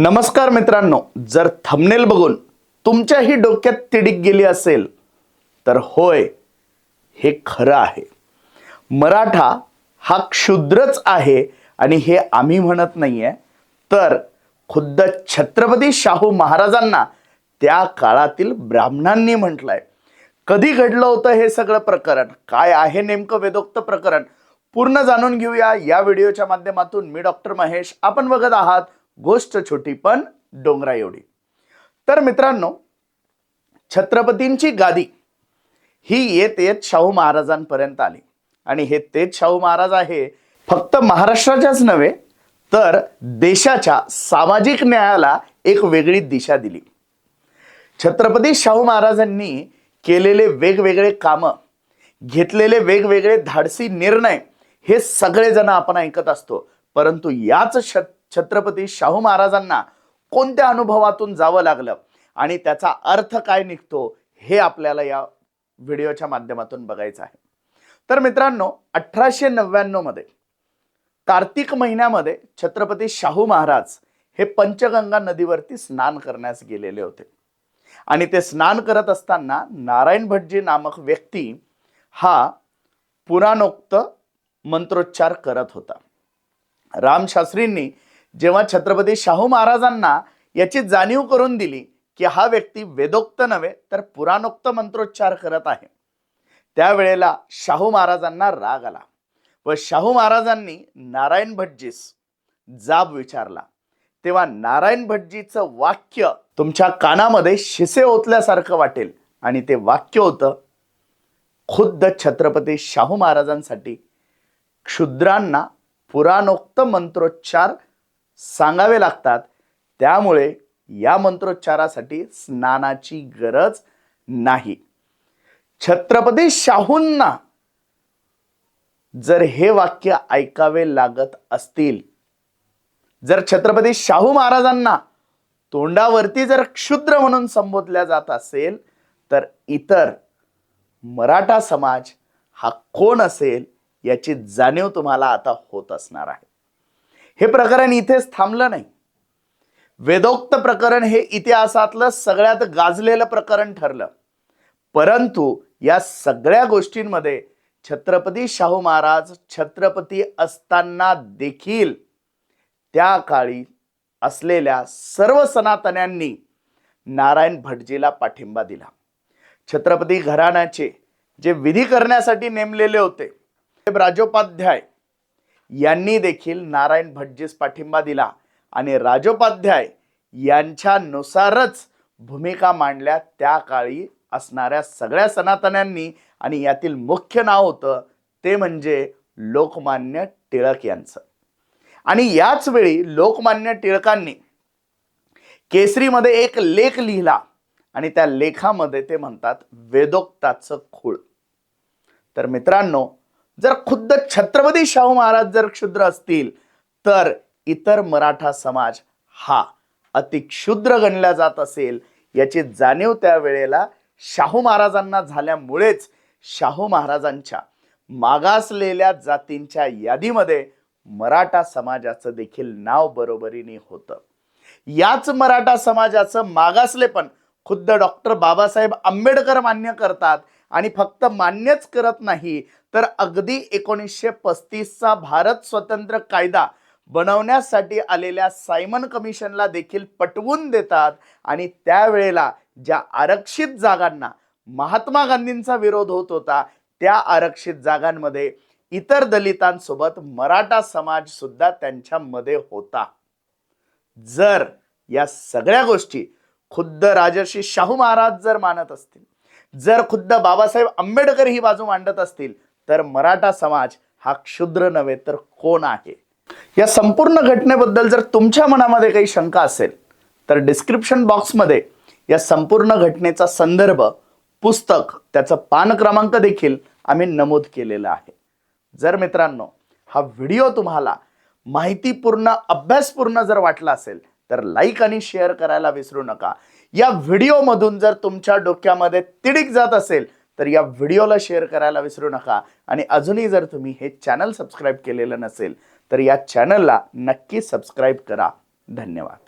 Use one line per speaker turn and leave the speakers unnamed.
नमस्कार मित्रांनो जर थंबनेल बघून तुमच्याही डोक्यात तिडीक गेली असेल तर होय हे खरं आहे. मराठा हा क्षुद्रच आहे आणि हे आम्ही म्हणत नाही आहे तर खुद्द छत्रपती शाहू महाराजांना त्या काळातील ब्राह्मणांनी म्हटलंय. कधी घडलं होतं हे सगळं प्रकरण? काय आहे नेमकं वेदोक्त प्रकरण? पूर्ण जाणून घेऊया या व्हिडिओच्या माध्यमातून. मी डॉक्टर महेश आपण बघत आहात गोष्ट छोटी पण डोंगरा एवढी. तर मित्रांनो छत्रपतींची गादी ही येत येत शाहू महाराजांपर्यंत आली. आणि हे तेच शाहू महाराज आहे फक्त महाराष्ट्राच्याच नव्हे तर देशाच्या सामाजिक न्यायाला एक वेगळी दिशा दिली. छत्रपती शाहू महाराजांनी केलेले वेगवेगळे कामं घेतलेले वेगवेगळे धाडसी निर्णय हे सगळेजण आपण ऐकत असतो. परंतु याच छ- छत्रपती शाहू महाराजांना कोणत्या अनुभवातून जावं लागलं आणि त्याचा अर्थ काय निघतो हे आपल्याला या व्हिडिओच्या माध्यमातून बघायचं आहे. तर मित्रांनो अठराशे नव्याण्णवमध्ये कार्तिक महिन्यामध्ये छत्रपती शाहू महाराज हे पंचगंगा नदीवरती स्नान करण्यास गेलेले होते. आणि ते स्नान करत असताना नारायण भटजी नामक व्यक्ती हा पुराणोक्त मंत्रोच्चार करत होता. रामशास्त्रींनी जेव्हा छत्रपती शाहू महाराजांना याची जाणीव करून दिली की हा व्यक्ती वेदोक्त नव्हे तर पुराणोक्त मंत्रोच्चार करत आहे. त्यावेळेला शाहू महाराजांना राग आला व शाहू महाराजांनी नारायण भटजीस जाब विचारला. तेव्हा नारायण भटजीचं वाक्य तुमच्या कानामध्ये शिसे ओतल्यासारखं वाटेल आणि ते वाक्य होतं खुद्द छत्रपती शाहू महाराजांसाठी क्षुद्रांना पुराणोक्त मंत्रोच्चार सांगावे लागतात. त्यामुळे या मंत्रोच्चारासाठी स्नानाची गरज नाही. छत्रपती शाहूंना जर हे वाक्य ऐकावे लागत असतील जर छत्रपती शाहू महाराजांना तोंडावरती जर क्षुद्र म्हणून संबोधल्या जात असेल तर इतर मराठा समाज हा कोण असेल याची जाणीव तुम्हाला आता होत असणार आहे. हे प्रकरण इथेच थांबलं नाही. वेदोक्त प्रकरण हे इतिहासातलं सगळ्यात गाजलेलं प्रकरण ठरलं. परंतु या सगळ्या गोष्टींमध्ये छत्रपती शाहू महाराज छत्रपती असताना देखील त्या काळी असलेल्या सर्व सनातन्यांनी नारायण भटजीला पाठिंबा दिला. छत्रपती घराण्याचे जे विधी करण्यासाठी नेमलेले होते राजोपाध्याय यांनी देखील नारायण भटजीस पाठिंबा दिला आणि राजोपाध्याय यांच्यानुसारच भूमिका मांडल्या त्या काळी असणाऱ्या सगळ्या सनातन्यांनी. आणि यातील मुख्य नाव होतं ते म्हणजे लोकमान्य टिळक यांचं. आणि याच वेळी लोकमान्य टिळकांनी केसरीमध्ये एक लेख लिहिला आणि त्या लेखामध्ये ते म्हणतात वेदोक्ताचं खूळ. तर मित्रांनो जर खुद्द छत्रपती शाहू महाराज जर क्षुद्र असतील तर इतर मराठा समाज हा अति क्षुद्र गणला जात असेल. याची जाणीव त्या वेळेला शाहू महाराजांना झाल्यामुळेच शाहू महाराजांच्या मागासलेल्या जातींच्या यादीमध्ये मराठा समाजाचं देखील नाव बरोबरीने होतं. याच मराठा समाजाचं मागासलेपण खुद्द डॉक्टर बाबासाहेब आंबेडकर मान्य करतात आणि फक्त मान्यच करत नाही तर अगदी एकोणीसशे पस्तीसचा भारत स्वतंत्र कायदा बनवण्यासाठी आलेल्या सायमन कमिशनला देखील पटवून देतात आणि त्यावेळेला ज्या आरक्षित जागांना महात्मा गांधींचा विरोध होत होता त्या आरक्षित जागांमध्ये इतर दलितांसोबत मराठा समाज सुद्धा त्यांच्यामध्ये होता. जर या सगळ्या गोष्टी खुद्द राजर्षी शाहू महाराज जर मानत असतील जर खुद्द बाबासाहेब आंबेडकर ही बाजू मांडत असतील तर मराठा समाज हा क्षुद्र नव्हे तर कोण आहे? या संपूर्ण घटनेबद्दल जर तुमच्या मनामध्ये काही शंका असेल तर डिस्क्रिप्शन बॉक्समध्ये या संपूर्ण घटनेचा संदर्भ पुस्तक त्याचं पान क्रमांक देखील आम्ही नमूद केलेला आहे. जर मित्रांनो हा व्हिडिओ तुम्हाला माहितीपूर्ण अभ्यासपूर्ण जर वाटला असेल तर लाईक आणि शेअर करायला विसरू नका. या व्हिडिओमधून जर तुमच्या डोक्यामध्ये तिडीक जात असेल तर या व्हिडिओला शेअर करायला विसरू नका. आणि अजूनही जर तुम्ही हे चॅनल सबस्क्राईब केलेलं नसेल तर या चॅनलला नक्की सबस्क्राईब करा. धन्यवाद.